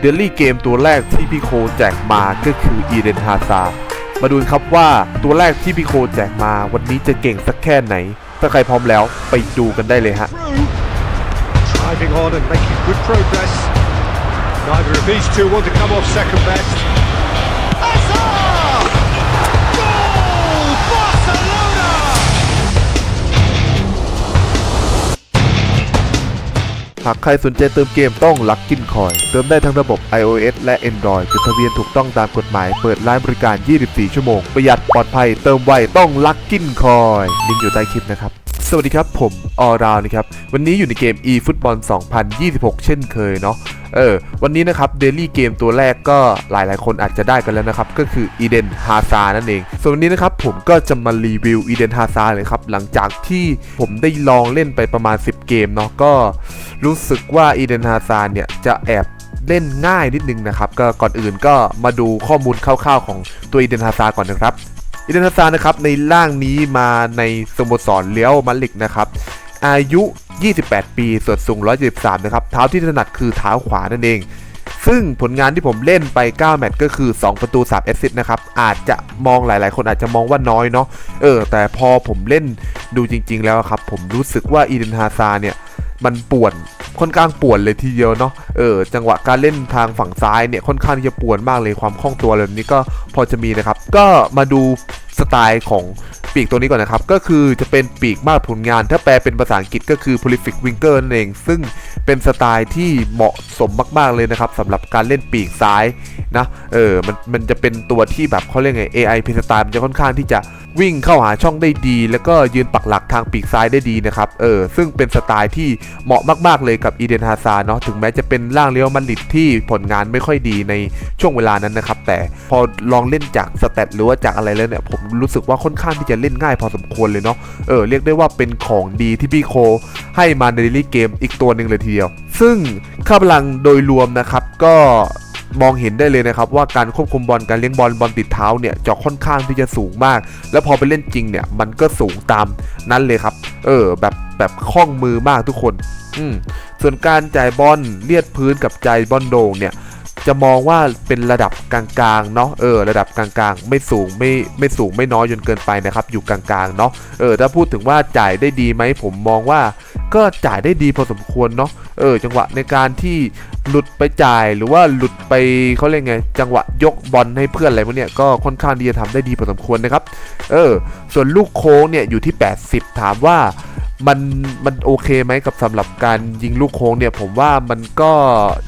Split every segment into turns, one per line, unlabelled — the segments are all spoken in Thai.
เดลี่เกมตัวแรกที่พี่โคแจกมาก็คืออีเดนฮาซามาดูครับว่าตัวแรกที่พี่โคแจกมาวันนี้จะเก่งสักแค่ไหน ถ้าใครพร้อมแล้วไปดูกันได้เลยฮะ
Driving on and making good progress. Neither of these two want to come off second best.
หากใครสนใจเติมเกมต้องลักกินคอย เติมได้ทั้งระบบ iOS และ Android จดทะเบียนถูกต้องตามกฎหมาย เปิดร้านบริการ 24 ชั่วโมง ประหยัดปลอดภัย เติมไวต้องลักกินคอย ลิงก์อยู่ใต้คลิปนะครับ สวัสดีครับ ผมออราวนะครับ วันนี้อยู่ในเกม eFootball 2026 เช่นเคยเนาะเออวันนี้นะครับเดลี่เกมตัวแรกก็หลายๆ คนอาจจะได้กันแล้วนะครับ ก็คืออีเดนฮาซานั่นเอง ส่วนวันนี้นะครับผมก็จะมารีวิวอีเดนฮาซาเลยครับ หลังจากที่ผมได้ลองเล่นไปประมาณ 10 เกมเนาะก็รู้สึกว่าอีเดนฮาซาเนี่ยจะแอบเล่นง่ายนิดนึงนะครับ ก็ก่อนอื่นก็มาดูข้อมูลคร่าวๆ ของตัวอีเดนฮาซาก่อนนะครับ อีเดนฮาซานะครับในร่างนี้มาในสโมสรเลี้ยวมาลิกนะครับอายุ 28 ปีส่วนสูง 173 นะครับ เท้าที่ถนัดคือเท้าขวานั่นเอง ซึ่งผลงานที่ผมเล่นไป 9 แมตช์ก็คือ 2 ประตู 3 แอสซิสต์นะครับ อาจจะมองหลาย ๆ คนอาจจะมองว่าน้อยเนาะ เออ แต่พอผมเล่นดูจริง ๆ แล้วครับ ผมรู้สึกว่าอีเดนฮาซาเนี่ย มันป่วนค่อนข้างป่วนเลยทีเดียวเนาะเออจังหวะการเล่นทางฝั่งซ้ายเนี่ยค่อนข้างที่จะป่วนมากเลยความคล่องตัวเลยนี้ก็พอจะมีนะครับ ก็มาดู สไตล์ของปีกตัวนี้ก่อนนะครับ ก็คือจะเป็นปีกมากผลงาน ถ้าแปลเป็นภาษาอังกฤษก็คือ prolific winger นั่นเอง ซึ่งเป็นสไตล์ที่เหมาะสมมาก ๆ เลยนะครับสำหรับการเล่นปีกซ้ายนะ เออ มันมันจะเป็นตัวที่แบบเขาเรียกไง AI เพสไตล์มันจะค่อนข้างที่จะวิ่งเข้าหาช่องได้ดี แล้วก็ยืนปักหลักทางปีกซ้ายได้ดีนะครับ เออ ซึ่งเป็นสไตล์ที่เหมาะมากๆเลยกับอีเดนฮาซาเนาะ ถึงแม้จะเป็นร่างเลี้ยวมันลิดที่ผลงานไม่ค่อยดีในช่วงเวลานั้นนะครับ แต่พอลองเล่นจากสเตตหรือว่าจากอะไรแล้วเนี่ยผมรู้สึกว่าค่อนข้างที่จะเล่นง่ายพอสมควรเลยเนาะเออเรียกได้ว่าเป็นของดีที่พี่โคให้มาในเดลี่เกมอีกตัวหนึ่งเลยทีเดียว ซึ่งค่าพลังโดยรวมนะครับก็มองเห็นได้เลยนะครับว่าการควบคุมบอลการเลี้ยงบอลบอลติดเท้าเนี่ยจะค่อนข้างที่จะสูงมาก แล้วพอไปเล่นจริงเนี่ยมันก็สูงตามนั้นเลยครับ เออแบบแบบคล่องมือมากทุกคน อืมส่วนการจ่ายบอลเลียดพื้นกับจ่ายบอลโด่งเนี่ย จะมองว่าเป็นระดับกลางๆเนาะเออระดับกลางๆ ไม่สูงไม่ไม่สูงไม่น้อยจนเกินไปนะครับ อยู่กลางๆเนาะเออถ้าพูดถึงว่าจ่ายได้ดีไหมผมมองว่าก็จ่ายได้ดีพอสมควรเนาะเออจังหวะในการที่ หลุดไปจ่ายหรือว่าหลุดไปเขาเรียกไง จังหวะยกบอลให้เพื่อนอะไรพวกเนี้ยก็ค่อนข้างที่จะทำได้ดีพอสมควรนะครับ เออ ส่วนลูกโค้งเนี่ยอยู่ที่ 80 ถามว่ามันมันโอเคไหมกับสำหรับการยิงลูกโค้งเนี่ย ผมว่ามันก็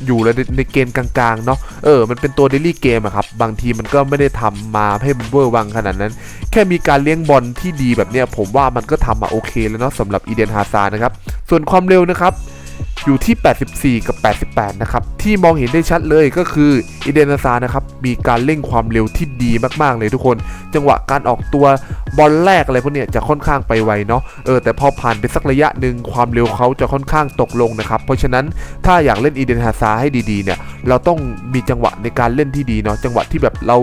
อยู่ในในเกณฑ์กลางๆเนาะเออ มันเป็นตัวเดลี่เกมอะครับ บางทีมันก็ไม่ได้ทำมาให้มันเวอร์วังขนาดนั้น แค่มีการเลี้ยงบอลที่ดีแบบเนี้ยผมว่ามันก็ทำมาโอเคแล้วเนาะสำหรับอีเดนฮาซานะครับ ส่วนความเร็วนะครับ อยู่ที่ 84 กับ 88 นะครับ ที่มองเห็นได้ชัดเลยก็คืออีเดนฮาซานะครับ มีการเร่งความเร็วที่ดีมากๆเลยทุกคน จังหวะการออกตัวบอลแรกอะไรพวกเนี้ยจะค่อนข้างไปไวเนาะ เออแต่พอผ่านไปสักระยะหนึ่งความเร็วเขาจะค่อนข้างตกลงนะครับ เพราะฉะนั้นถ้าอยากเล่นอีเดนฮาซาให้ดีๆเนี่ย เราต้องมีจังหวะในการเล่นที่ดีเนาะ จังหวะที่แบบเรา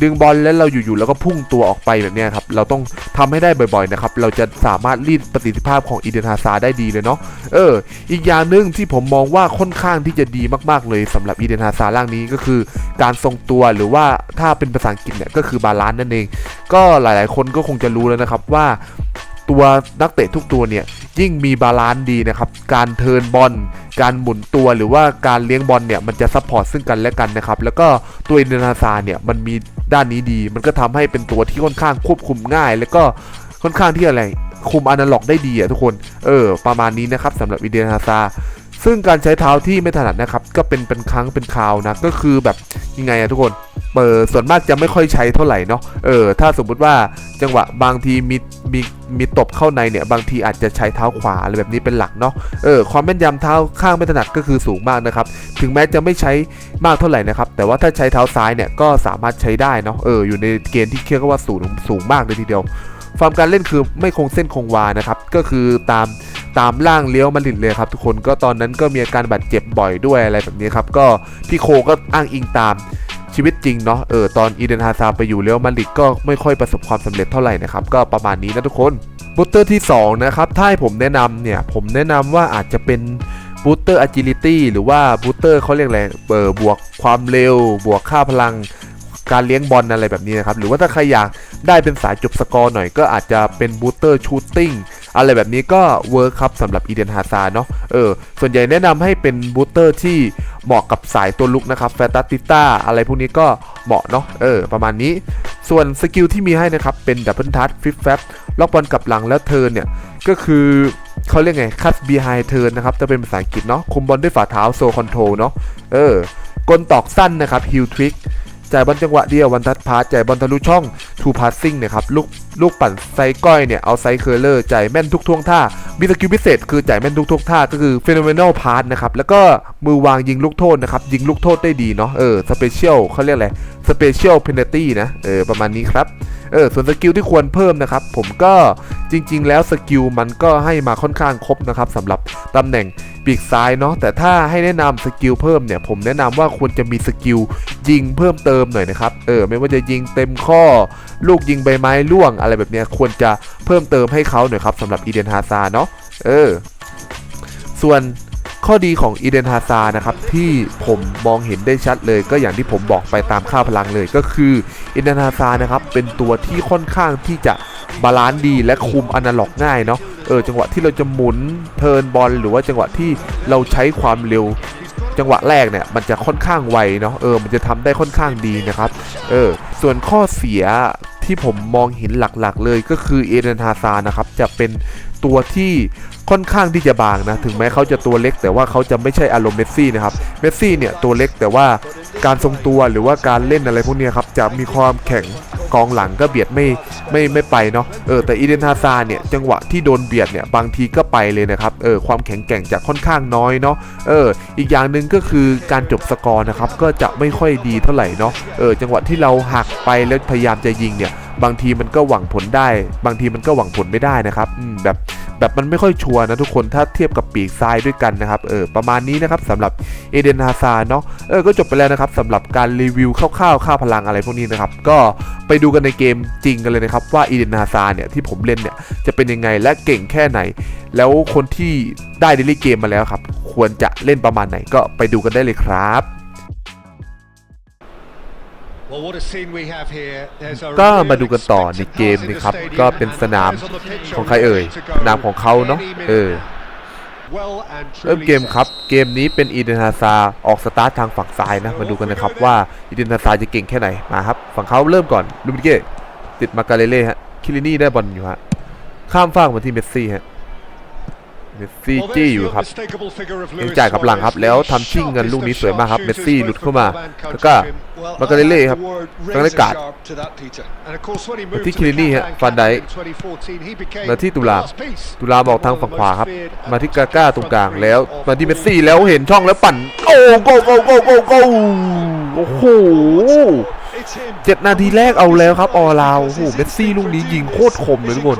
ดึงบอลแล้วเราอยู่ๆแล้วก็พุ่งตัวออกไปแบบนี้ครับเราต้องทำให้ได้บ่อยๆนะครับเราจะสามารถรีดประสิทธิภาพของอีเดนฮาซาได้ดีเลยเนาะเออ อีกอย่างหนึ่งที่ผมมองว่าค่อนข้างที่จะดีมากๆเลยสำหรับอีเดนฮาซาร่างนี้ก็คือ การทรงตัวหรือว่าถ้าเป็นภาษาอังกฤษเนี่ยก็คือบาลานซ์นั่นเอง ก็หลายๆ คนก็คงจะรู้แล้วนะครับว่าตัวนักเตะทุกตัวเนี่ยยิ่งมีบาลานซ์ดีนะครับ การเทิร์นบอล การหมุนตัวหรือว่าการเลี้ยงบอลเนี่ยมันจะซัพพอร์ตซึ่งกันและกันนะครับ แล้วก็ตัวอินเดนาซาเนี่ยมันมี ด้านนี้ดี มันก็ทำให้เป็นตัวที่ค่อนข้างควบคุมง่าย แล้วก็ค่อนข้างที่อะไรคุมอนาล็อกได้ดีอะทุกคน เออ ประมาณนี้นะครับสำหรับอินเดนาซา ซึ่งการใช้เท้าที่ไม่ถนัดนะครับก็เป็นเป็นครั้งเป็นคราวนะก็คือแบบยังไงอะทุกคนเปิดส่วนมากจะไม่ค่อยใช้เท่าไหร่เนาะเออถ้าสมมุติว่าจังหวะบางทีมีมีมีตบเข้าในเนี่ยบางทีอาจจะใช้เท้าขวาอะไรแบบนี้เป็นหลักเนาะเออความแม่นยำเท้าข้างไม่ถนัดก็คือสูงมากนะครับถึงแม้จะไม่ใช้มากเท่าไหร่นะครับแต่ว่าถ้าใช้เท้าซ้ายเนี่ยก็สามารถใช้ได้เนาะเอออยู่ในเกณฑ์ที่เรียกว่าสูงสูงมากเลยทีเดียวฟอร์มการเล่นคือไม่คงเส้นคงวานะครับก็คือตาม ตามล่างเลี้ยวมาดริดเลยครับทุกคนก็ตอนนั้นก็มีอาการบาดเจ็บบ่อยด้วยอะไรแบบนี้ครับก็พี่โคก็อ้างอิงตามชีวิตจริงเนาะเออตอนอีเดนฮาซาไปอยู่เลี้ยวมาดริดก็ไม่ค่อยประสบความสำเร็จเท่าไหร่นะครับก็ประมาณนี้นะทุกคนบูตเตอร์ที่ 2 นะครับ ถ้าให้ผมแนะนำเนี่ย ผมแนะนำว่าอาจจะเป็นบูสเตอร์ agility หรือว่าบูสเตอร์เขาเรียกอะไรเออบวกความเร็ว บวกค่าพลัง การเลี้ยงบอลอะไรแบบนี้นะครับ หรือว่าถ้าใครอยากได้เป็นสายจบสกอร์หน่อยก็อาจจะเป็นบูสเตอร์ชูตติ้ง อะไรแบบนี้ก็เวิร์คครับสำหรับอีเดนฮาซาเนาะเออส่วนใหญ่แนะนำให้เป็นบูสเตอร์ที่เหมาะกับสายตัวลุกนะครับแฟตติต้าอะไรพวกนี้ก็เหมาะเนาะเออประมาณนี้ ส่วนสกิลที่มีให้นะครับ เป็นดับเบิลทัชฟิฟแฟบล็อกบอลกับหลังแล้วเทิร์นเนี่ย ก็คือเขาเรียกไงคัสบีไฮเทิร์นนะครับจะเป็นภาษาอังกฤษเนาะคุมบอลด้วยฝ่าเท้าโซคอนโทรเนาะเออกลตอกสั้นนะครับฮิลทริกจ่ายบอลจังหวะเดียววันทัดพาสจ่ายบอลทะลุช่อง ทูพาสซิ่งนะครับลูกลูกปั่นไซก้อยเนี่ยเอาไซเคอร์เลอร์จ่ายแม่นทุกท่วงท่ามีสกิลพิเศษคือจ่ายแม่นทุกท่วงท่าก็คือเฟโนเมนอลพาสนะครับแล้วก็มือวางยิงลูกโทษนะครับยิงลูกโทษได้ดีเนาะเออสเปเชียลเขาเรียกอะไร สเปเชียลเพน a ตี้นะ เออ ประมาณนี้ครับ เออ ส่วนสกิลที่ควรเพิ่มนะครับ ผมก็จริง ๆ แล้วสกิลมันก็ให้มาค่อนข้างครบนะครับสำหรับตำแหน่งปีกซ้ายเนาะแต่ถ้าให้แนะนำสกิลเพิ่มเนี่ย ผมแนะนำว่าควรจะมีสกิลยิงเพิ่มเติมหน่อยนะครับ เออ ไม่ว่าจะยิงเต็มข้อ ลูกยิงใบไม้ล่วงอะไรแบบเนี้ยควรจะเพิ่มเติมให้เขาหน่อยครับสำหรับอีเดนฮาซาเนาะเออ ส่วน ข้อดีของอีเดนฮาซานะครับที่ผมมองเห็นได้ชัดเลย ก็อย่างที่ผมบอกไปตามค่าพลังเลย ก็คืออีเดนฮาซานะครับเป็นตัวที่ค่อนข้างที่จะบาลานซ์ดีและคุมอนาล็อกง่ายเนาะเออจังหวะที่เราจะหมุนเทิร์นบอลหรือว่าจังหวะที่เราใช้ความเร็ว จังหวะแรกเนี่ยมันจะค่อนข้างไวเนาะเออมันจะทำได้ค่อนข้างดีนะครับเออส่วนข้อเสียที่ผมมองเห็นหลักๆ เลยก็คือเอเดนฮาซานะครับจะเป็น ตัวที่ค่อนข้างที่จะบางนะ ถึงแม้เขาจะตัวเล็ก แต่ว่าเขาจะไม่ใช่อารมณ์เมสซี่นะครับ เมสซี่เนี่ยตัวเล็กแต่ว่าการทรงตัวหรือว่าการเล่นอะไรพวกนี้ครับจะมีความแข็งกองหลังก็เบียดไม่ไม่ไม่ไปเนาะเออแต่อีเดนฮาซาเนี่ยจังหวะที่โดนเบียดเนี่ยบางทีก็ไปเลยนะครับเออความแข็งแกร่งจะค่อนข้างน้อยเนาะเอออีกอย่างหนึ่งก็คือการจบสกอร์นะครับก็จะไม่ค่อยดีเท่าไหร่เนาะเออจังหวะที่เราหักไปแล้วพยายามจะยิงเนี่ย บางทีมันก็หวังผลได้ บางทีมันก็หวังผลไม่ได้นะครับแบบแบบมันไม่ค่อยชัวร์นะทุกคนถ้าเทียบกับปีกซ้ายด้วยกันนะครับเออประมาณนี้นะครับสำหรับเอเดนฮาซาเนาะเออก็จบไปแล้วนะครับสำหรับการรีวิวคร่าวๆค่าพลังอะไรพวกนี้นะครับก็ไปดูกันในเกมจริงกันเลยนะครับว่าเอเดนฮาซาเนี่ยที่ผมเล่นเนี่ยจะเป็นยังไงและเก่งแค่ไหน แล้วคนที่ได้เดลี่เกมมาแล้วครับควรจะเล่นประมาณไหนก็ไปดูกันได้เลยครับ ก็
real
มาดูกันต่อใน
expected
เกม
pass in
นะ
the
ครับ
stadium
ก็เป็นสนาม
and the players on the pitch
ของ
are
ใครเอ่ย
ready to go
สนามของเขาเนาะ
any minute
เออ
now. Well and
เริ่ม
truly
เกม
set.
ครับ เกมนี้เป็นอีเดนฮาซาออกสตาร์ททางฝั่งซ้ายนะ มาดูกันนะครับว่าอีเดนฮาซาจะเก่งแค่ไหน มาครับ ฝั่งเขาเริ่มก่อนลูมิเก้ติดมาการเลเล่ฮะ คิรินี่ได้บอลอยู่ฮะ ข้ามฟากมาที่เมสซี่ฮะ เมสซี่
Well,
จี้
there's
อยู่
the
ครับ
unmistakable figure of
ยัง
Luis
จ่ายกับหลังครับ
Suarez,
แล้ว
the
ทำชิ่งเงินลูกนี้
sharpest
สวยมากครับ
of
เมสซี่
sharpshooters
หลุดเข้ามา
both Boban
แล้วก็
coaches him.
Well,
มาการเลเล่ครับ
the word
บรรยากาศ
razor sharp to that, Peter.
And of course, when he
มา
moved
ที่
to
คิ
the
รินี่ฮะ
Catalan
ฟันได
camp in 2014, he became
มาที่ตุลา
the last piece
ตุลาบอกทางฝั่งขวาครับ
One of the most
มาที่
feared
กาก้าตรงกลาง
front
แล้ว
three of
มาที่เมส
all
ซี่แล้วเห็นช่องแล้วปั่น โอ้โกโกโกโกโกโอ้โห
It's him.
เจ็ดนาทีแรกเอาแล้วครับออลาวโอ้โหเมสซี่ลูกนี้ยิงโคตรคมเลยทุกคน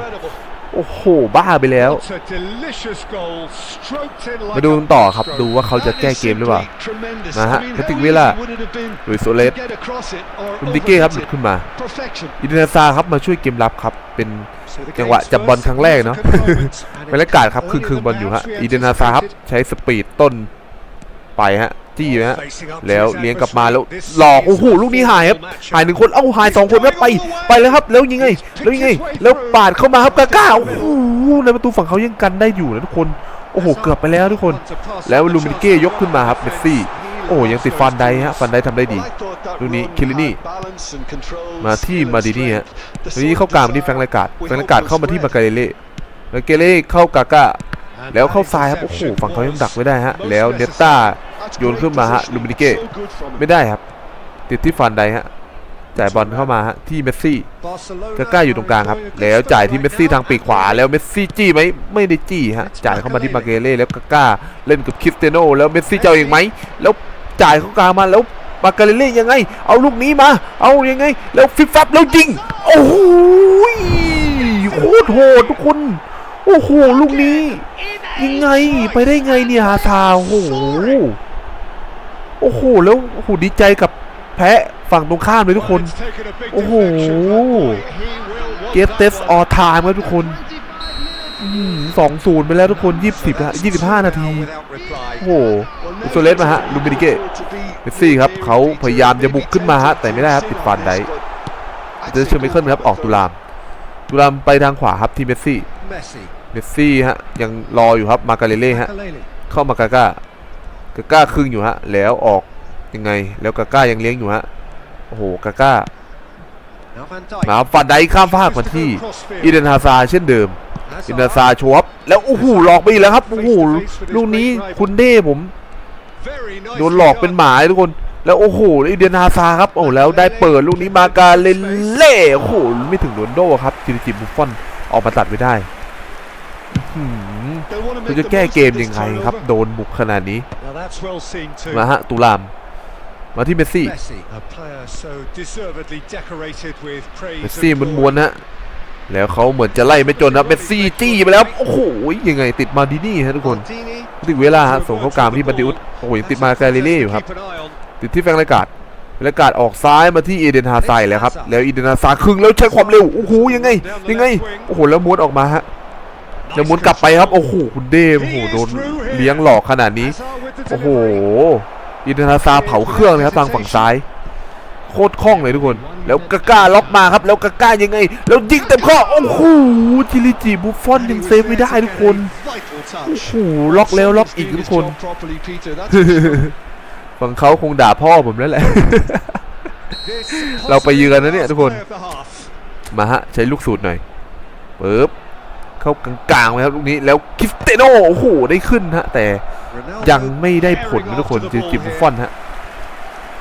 โอ้โห บ้าไปแล้ว
It's a delicious goal, stroked in like
มาดูกันต่อครับ
a
ดูว่าเขาจะแก้เกมหรือเปล่า
Tremendous.
นะฮะ
I mean,
แพทริก
how
วิลล่า
easy would it have been
ลุยโซเลส
to get across it or
ลุมดิเก้ครับหลุด
overhit
ขึ้นมา
it? Perfection.
อินเดนซาครับมาช่วยเกมรับครับ เป็น
So the
จังหวะ
game's
จับบอล
first
ครั้งแรกเนาะ
significant moments, and
บรรยากาศครับ คือคืนบอลอยู่ฮะอีเดนซาครับ ใช้สปีดต้นไปฮะ จี้ไหมฮะแล้วเลี้ยงกลับมาแล้วหลอก โอ้โห ลูกนี้หายครับ หายหนึ่งคน เอ้าหายสองคนแล้วไป ไปแล้วครับ แล้วยังไง แล้วยังไง แล้วปาดเข้ามาครับกาก้า โอ้โห ในประตูฝั่งเขายังกันได้อยู่นะทุกคน โอ้โห เกือบไปแล้วทุกคน แล้วลูมินิเก้ยกขึ้นมาครับเมสซี่ โอ้โหยังติดฟันไดฮะ ฟันไดทำได้ดี ลูกนี้คิรินี่ มาที่มาดินี่ฮะลูกนี้เข้ากลางมาที่แฟรงค์ไลการ์ดแฟรงค์ไลการ์ดเข้ามาที่มาการเล่แล้วเกเล่เข้ากาก้าแล้วเข้าซ้ายครับ โอ้โห ฝั่งเขายังดักไม่ได้ฮะ แล้วเนตต้า โยนขึ้นมาฮะลูมินิเก้ไม่ได้ครับ ติดที่ฟันไดฮะจ่ายบอลเข้ามาฮะที่เมสซี่กาก้าอยู่ตรงกลางครับ แล้วจ่ายที่เมสซี่ทางปีกขวาแล้วเมสซี่จี้ไหมไม่ได้จี้ฮะจ่ายเข้ามาที่มาเกเล่แล้วกาก้าเล่นกับคริสเตียโนแล้วเมสซี่เจะเอาเองไหมแล้วจ่ายเข้ากลางมาแล้วมาเกเล่ยังไง เอาลูกนี้มา เอายังไง แล้วฟิบฟับแล้วยิงโอ้โหโคตรโหดทุกคนโอ้โหลูกนี้ยังไงไปได้ไงเนี่ยฮาซาโอ้โห โอ้โหแล้วโอ้โหดีใจกับแพ้ฝั่งตรงข้ามเลยทุกคน โอ้โหเกตเตสออทามครับทุกคนสองศูนย์ไปแล้วทุกคนยี่สิบยี่สิบห้านาที โอ้โหโซเลสมาฮะลูมินิเก้เมสซี่ครับเขาพยายามจะบุกขึ้นมาฮะแต่ไม่ได้ครับติดฟันไดเจอเชอร์ไมเคิลครับออกตุลามตุลามไปทางขวาครับทีเมสซี่เมสซี่ฮะยังรออยู่ครับมาการเล่ฮะเข้ามากาก้า กาก้าครึ่งอยู่ฮะ แล้วออกยังไง แล้วกาก้ายังเลี้ยงอยู่ฮะ โอ้โหกาก้า
Now Van Dijk.
มาฟันไดข้ามฟากมาที่อีเดนฮาซาร์เช่นเดิม
Hazard.
อีเดนฮาซาร์โชว์ครับแล้วโอ้โหหลอกไปอีกแล้วครับโอ้โหลูกนี้คุณเด้ผม
Very nice
โดนหลอกเป็นหมาเลยทุกคน แล้วโอ้โหอีเดนฮาซาร์ครับโอ้แล้วได้เปิดลูกนี้มาการเล่นเล่โอ้โหไม่ถึงโรนลโดครับจิริจิบุฟฟอนออกมาตัดไว้ได้อื้อหือ
They wanna
เรา
make
จะ
the
แก้
most
เกม
of this
ยังไงครับ
turnover.
โดนบุกขนาดนี้
Now that's well seen too.
มาฮะตุลาม มาที่เมสซี่
Messi.
A player so deservedly decorated with praise.
เมส
and
ซี่
glory.
ม้วนๆฮะ แล้วเขาเหมือนจะไล่ไม่จนนะเมสซี่จี้ไปแล้ว โอ้โห ยังไงติดมาดินี่ฮะทุกคน
Martini.
ถึงเวลาฮะ ส่งเข้ากลางที่บันดิอุสโอ้โหยังติดมาการเล่อยู่ครับ
Keep an eye on.
ติดที่แฟงรายการรายการออกซ้ายมาที่เอเดนฮาไซด์แล้วครับ แล้วเอเดนฮาไซด์ครึ่งแล้วใช้ความเร็ว โอ้โห ยังไง ยังไง โอ้โห แล้วม้วนออกมาฮะ แล้วม้วนกลับไปครับ โอ้โหคุณเดมโอ้โหโดนเลี้ยงหลอกขนาดนี้ โอ้โห อินทอร์นาซาเผาเครื่องเลยครับทางฝั่งซ้าย โคตรคล่องเลยทุกคน แล้วกาก้าล็อกมาครับ แล้วกาก้ายังไง แล้วยิงเต็มข้อ โอ้โหจิลิจิบุฟฟอนยังเซฟไม่ได้ทุกคน โอ้โห ล็อกแล้วล็อกอีกทุกคน ฝั่งเขาคงด่าพ่อผมแล้วแหละ เราไปยือนนะเนี่ยทุกคน มาฮะ ใช้ลูกสูตรหน่อยปึ๊บ เข้ากลางๆเลยครับลูกนี้แล้วคริสเตยโนโอ้โหได้ขึ้นฮะแต่
Ronaldo.
ยังไม่ได้ผลนะทุกคนจิลิจิบุฟฟอนฮะ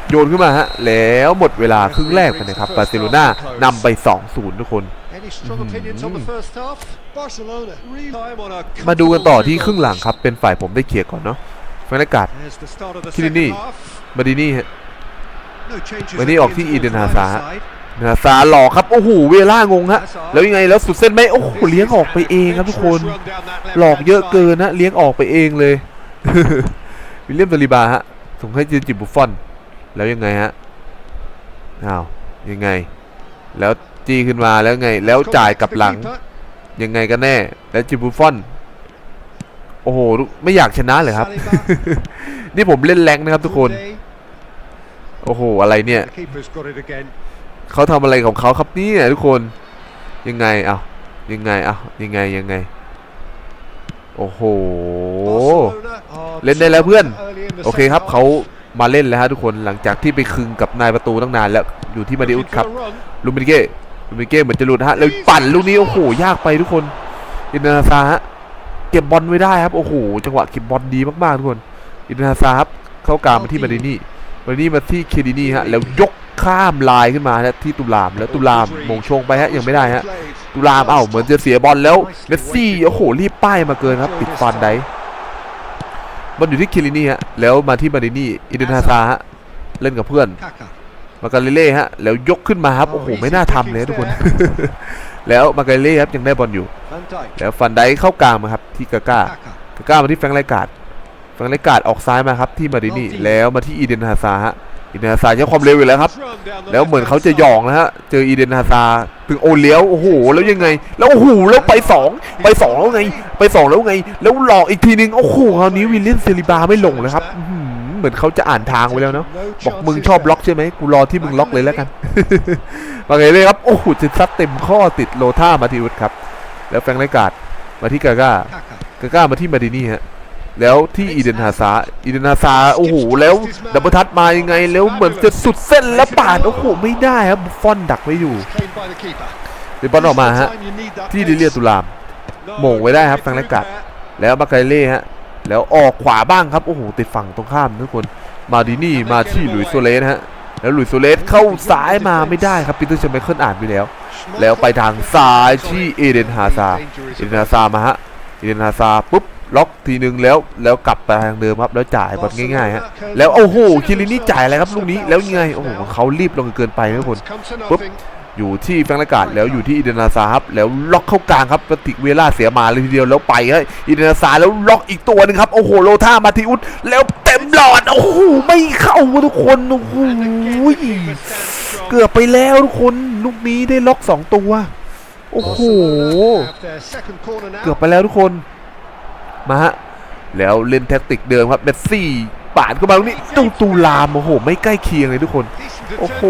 โยนขึ้นมาฮะแล้วหมดเวลาครึ่งแรกไปนะครับบาร์เซโลนานำไป 2-0 ทุกคน
Any strong opinions on the first half?
Barcelona really time on a
มาดูกันต่อที่ครึ่งหลังครับ เป็นฝ่ายผมได้เคลียร์ก่อนเนาะบรรยากาศ
There's the start of the
Chiellini.
second half.
มาดีนี่ฮะ
No changes.
วันนี้
at the
ออกที่
interval
Eden
from
Hazard
either side.
นาซาหลอกครับโอ้โหเวล่างงฮะแล้วยังไงแล้วสุดเส้นไหมโอ้โหเลี้ยงออกไปเองครับทุกคน หลอกเยอะเกินนะเลี้ยงออกไปเองเลยวิลเลียมซาลิบาฮะส่งให้จินจิบุฟฟอน แล้วยังไงฮะอ้าวยังไง แล้วจีขึ้นมาแล้วไง แล้วจ่ายกับหลัง ยังไงกันแน่ แล้วจิบุฟฟอน โอ้โหไม่อยากชนะเลยครับ นี่ผมเล่นแรงนะครับทุกคน โอ้โหอะไรเนี่ย เขาทำอะไรของเขาครับนี่ทุกคน ยังไงอะยังไงอะยังไงยังไง โอ้โห เล่นได้แล้วเพื่อน โอเคครับเขามาเล่นแล้วฮะทุกคนหลังจากที่ไปคึงกับนายประตูตั้งนานแล้วอยู่ที่มาดิอุสครับลูมินเก้ลูมินเก้เหมือนจะหลุดฮะแล้วปั่นลูกนี้โอ้โหยากไปทุกคนอินนาซาฮะเก็บบอลไว้ได้ครับโอ้โหจังหวะเก็บบอลดีมากๆทุกคนอินนาซาครับเข้ากลางมาที่มาดินี่มาดินี่มาที่เคดินี่ฮะแล้วยก ข้ามลายขึ้นมาฮะที่ตุลามแล้วตุลามมงชงไปฮะยังไม่ได้ฮะตุลามเอ้าเหมือนจะเสียบอลแล้วเมสซี่โอ้โหรีบป้ายมาเกินครับปิดฟันได้บอลอยู่ที่เคลินี่ฮะแล้วมาที่มาดินี่อินเดนาซาฮะเล่นกับเพื่อนมาการเล่ฮะแล้วยกขึ้นมาครับโอ้โหไม่น่าทำเลยทุกคน แล้วมาการเล่ครับยังได้บอลอยู่ แล้วฟันไดเข้ากลางมาครับที่กาก้ากาก้ามาที่แฟรงไรกาดแฟรงไรกาดออกซ้ายมาครับที่มาดินี่แล้วมาที่อีเดนฮาซาฮะ อีเดนฮาซาใช้ความเร็วอยู่แล้วครับ
Run down the
แล้วเหมือน
left-hand
เขาจะหย
side.
องนะฮะ เจออีเดนฮาซาถึงโอเลี้ยวโอ้โหแล้วยังไง แล้วโอ้โหแล้วไปสองไปสองแล้วไง ไปสองแล้วไง แล้วหลอกอีกทีนึงโอ้โหคราวนี้วิลเลียนเซลิบาไม่ลงเลยครับอื้อหือเหมือนเขาจะอ่านทางไว้แล้วเนาะ
No
บอก
chances
มึงชอบ
there.
ล็อกใช่ไหมกูรอที่มึงล็อกเลยแล้วกันมาไงเลยครับโอ้โหจะซัดเต็มข้อติดโลท่ามาทิอุสครับ แล้วแฟรงค์ไรการ์ดมาที่กาก้า
Kaka.
กาก้ามาที่มาดินี่ฮะ แล้วที่อีเดนฮาซาอีเดนฮาซาโอ้โหแล้วดับเบิลทัชมายังไงแล้วเหมือนจะสุดเส้นแล้วปาดโอ้โหไม่ได้ครับบุฟฟอนดักไว้อยู่
Claimed by the keeper.
เดี๋ยวบอลออกมาฮะ
Time you need that
ที่ดิเลีย
pace.
ตุลาม
No,
โหม่งไว้ได้ครับ
good
แฟรงค์ไรการ์ด
there.
แล้วมาไกเล่ฮะแล้วออกขวาบ้างครับโอ้โหติดฝั่งตรงข้ามทุกคนมาดินี่มาที่หลุยส์โซเลสฮะแล้วหลุยส์โซเลสเข้าซ้ายมาไม่ได้ครับปีเตอร์เชมเคิลอ่านไปแล้ว แล้วไปทางซ้ายที่เอเดนฮาซาร์เอเดนฮาซาร์มาฮะเอเดนฮาซาร์ปุ๊บ ล็อกทีนึงแล้วแล้วกลับไปทางเดิมครับแล้วจ่ายบอลง่ายๆฮะแล้วโอ้โหคิรินี่จ่ายอะไรครับลูกนี้แล้วยังไงโอ้โหเขารีบลงเกินไปนะทุกคน
It's come to
Whoop.
nothing.
อยู่ที่แฟรงค์ละกาดแล้วอยู่ที่อีเดนาซาครับแล้วล็อกเข้ากลางครับปฏิเวล่าเสียมาเลยทีเดียวแล้วไปให้อีเดนาซาแล้วล็อกอีกตัวหนึ่งครับโอ้โหโลท่ามาทิอุสแล้วเต็มหลอดโอ้โหไม่เข้าทุกคนโอ้โห
And again, the keeper stands strong.
เกือบไปแล้วทุกคนลูกนี้ได้ล็อกสองตัว โอ้โห
Have their second corner now.
เกือบไปแล้วทุกคน มาฮะแล้วเล่นแท็กติกเดิมครับเมสซี่ปาดเข้ามาตรงนี้เจ้าตูลามโอ้โห ไม่ใกล้เคียงเลยทุกคน โอ้โห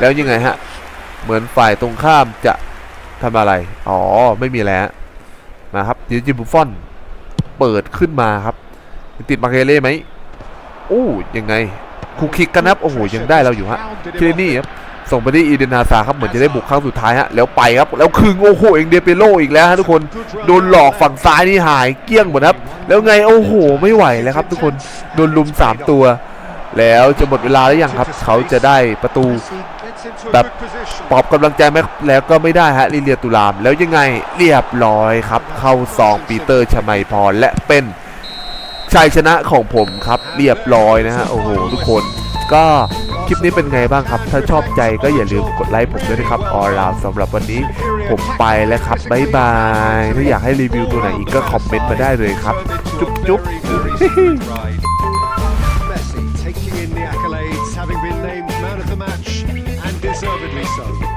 แล้วยังไงฮะ เหมือนฝ่ายตรงข้ามจะทำอะไร อ๋อ ไม่มีแล้วมาครับดิจิบุฟอน เปิดขึ้นมาครับ ติดมาเกเล่ไหมโอ้ยังไงคูคิกกันนะครับ โอ้โห ยังได้เราอยู่ฮะเคลนี่ครับ ส่งไปที่อีเดนนาซาครับเหมือนจะได้บุกครั้งสุดท้ายฮะแล้วไปครับแล้วคึงโอ้โหเองเดเปโลอีกแล้วฮะทุกคนโดนหลอกฝั่งซ้ายนี่หายเกี้ยงหมดครับ แล้วไงโอ้โหไม่ไหวแล้วครับ ทุกคนโดนลุมสามตัว แล้วจะหมดเวลาแล้วยังครับ เขาจะได้ประตู
Gets into a
But-
good position.
ปอบกำลังใจไหมแล้วก็ไม่ได้ฮะลิเลียตุลามแล้วยังไงเรียบร้อยครับ เข้าซองปีเตอร์ชมัยพรและเป็นชัยชนะของผมครับเรียบร้อยนะฮะโอ้โหทุกคนก็ ลิปนี้เป็นไงบ้างครับ ถ้าชอบใจก็อย่าลืมกดไลค์ผมด้วยนะครับออราวสำหรับวันนี้ผมไปแล้วครับบ๊ายบาย ถ้าอยากให้รีวิวตัวไหนอีกก็คอมเมนต์มาได้เลยครับ จุ๊บจุ๊บ
Messi taking in the accolades, having been named man of the match, and deservedly so.